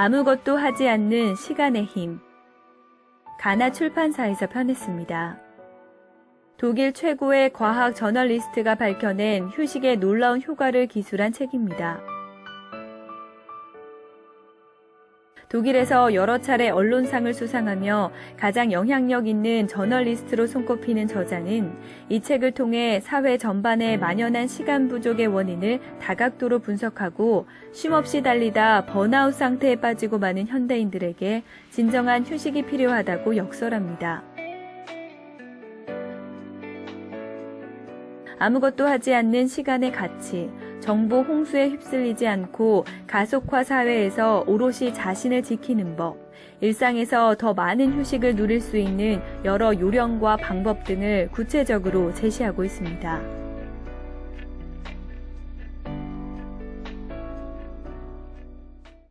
아무것도 하지 않는 시간의 힘. 가나 출판사에서 편했습니다. 독일 최고의 과학 저널리스트가 밝혀낸 휴식의 놀라운 효과를 기술한 책입니다. 독일에서 여러 차례 언론상을 수상하며 가장 영향력 있는 저널리스트로 손꼽히는 저자는 이 책을 통해 사회 전반에 만연한 시간 부족의 원인을 다각도로 분석하고 쉼없이 달리다 번아웃 상태에 빠지고 많은 현대인들에게 진정한 휴식이 필요하다고 역설합니다. 아무것도 하지 않는 시간의 가치, 정보 홍수에 휩쓸리지 않고 가속화 사회에서 오롯이 자신을 지키는 법, 일상에서 더 많은 휴식을 누릴 수 있는 여러 요령과 방법 등을 구체적으로 제시하고 있습니다.